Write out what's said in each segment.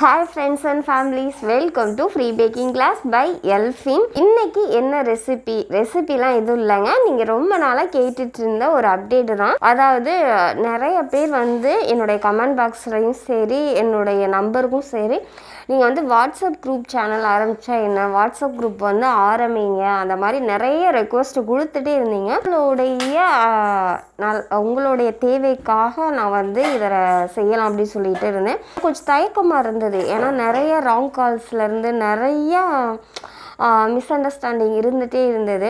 Hi friends and families welcome to free baking class by Elfin இன்னைக்கு என்ன recipe ரெசிபிலாம் எதுவும் இல்லைங்க. நீங்கள் ரொம்ப நாளாக கேட்டுட்டு இருந்த ஒரு அப்டேட் தான். அதாவது நிறைய பேர் வந்து என்னுடைய கமெண்ட் பாக்ஸ்லையும் சரி என்னுடைய நம்பருக்கும் சரி நீங்கள் வந்து வாட்ஸ்அப் குரூப் சேனல் ஆரம்பித்தா என்ன? வாட்ஸ்அப் குரூப் வந்து ஆரம்பிங்க. அந்த மாதிரி நிறைய ரெக்வஸ்ட் கொடுத்துட்டே இருந்தீங்க. உங்களுடைய நல் உங்களுடைய தேவைக்காக நான் வந்து இதை செய்யலாம் அப்படின்னு சொல்லிட்டு இருந்தேன். கொஞ்சம் தயக்கமாக இருந்தது. ஏன்னா நிறைய ராங் கால்ஸ்லேருந்து நிறையா மிஸ் அண்டர்ஸ்டாண்டிங் இருந்துகிட்டே இருந்தது.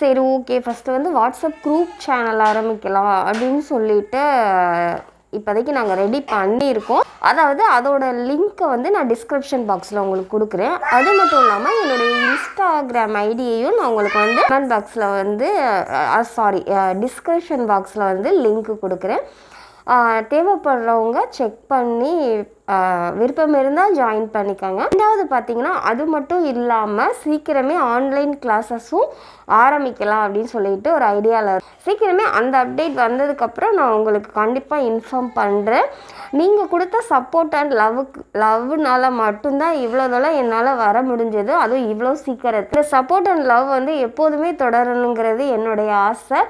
சரி ஓகே ஃபஸ்ட்டு வந்து வாட்ஸ்அப் குரூப் சேனல் ஆரம்பிக்கலாம் அப்படின்னு சொல்லிட்டு இப்போதைக்கு நாங்கள் ரெடி பண்ணியிருக்கோம். அதாவது அதோட லிங்க்கை வந்து நான் டிஸ்கிரிப்ஷன் பாக்ஸில் உங்களுக்கு கொடுக்குறேன். அது மட்டும் இல்லாமல் என்னுடைய இன்ஸ்டாகிராம் ஐடியையும் நான் உங்களுக்கு வந்து கமெண்ட் பாக்ஸில் வந்து சாரி டிஸ்கிரிப்ஷன் பாக்ஸில் வந்து லிங்க் கொடுக்குறேன். தேவைப்படுறவங்க செக் பண்ணி விருப்பம் இருந்தால் ஜாயின் பண்ணிக்கோங்க. ரெண்டாவது பார்த்தீங்கன்னா அது மட்டும் இல்லாமல் சீக்கிரமே ஆன்லைன் கிளாஸஸும் ஆரம்பிக்கலாம் அப்படின்னு சொல்லிட்டு ஒரு ஐடியாவில் சீக்கிரமே அந்த அப்டேட் வந்ததுக்கப்புறம் நான் உங்களுக்கு கண்டிப்பாக இன்ஃபார்ம் பண்ணுறேன் நீங்கள் கொடுத்த சப்போர்ட் அண்ட் லவ்வுக்கு லவ்னால மட்டும்தான் இவ்வளோ தூரம் என்னால் வர முடிஞ்சது. அதுவும் இவ்வளோ சீக்கிரத்து இந்த சப்போர்ட் அண்ட் லவ் வந்து எப்போதுமே தொடரணுங்கிறது என்னுடைய ஆசை.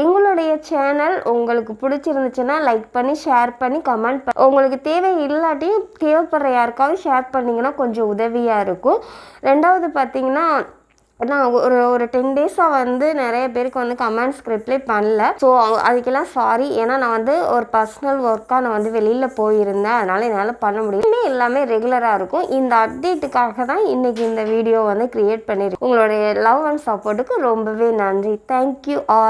எங்களுடைய சேனல் உங்களுக்கு பிடிச்சிருந்துச்சுன்னா லைக் பண்ணி ஷேர் பண்ணி கமெண்ட் பண்ணி உங்களுக்கு தேவை இல்லாட்டியும் தேவைப்படுற யாருக்காவது ஷேர் பண்ணிங்கன்னா கொஞ்சம் உதவியாக இருக்கும். ரெண்டாவது பார்த்தீங்கன்னா நான் ஒரு ஒரு டென் டேஸாக வந்து நிறைய பேருக்கு வந்து கமெண்ட்ஸ் ரிப்ளை பண்ணல. ஸோ அதுக்கெல்லாம் சாரி ஏன்னா நான் வந்து ஒரு பர்சனல் ஒர்க்காக நான் வந்து வெளியில் போயிருந்தேன். அதனால் என்னால் பண்ண முடியும் எல்லாமே ரெகுலராக இருக்கும். இந்த அப்டேட்டுக்காக தான் இன்றைக்கி இந்த வீடியோ வந்து க்ரியேட் பண்ணியிருக்கேன் உங்களுடைய லவ் அண்ட் சப்போர்ட்டுக்கு ரொம்பவே நன்றி. Thank you all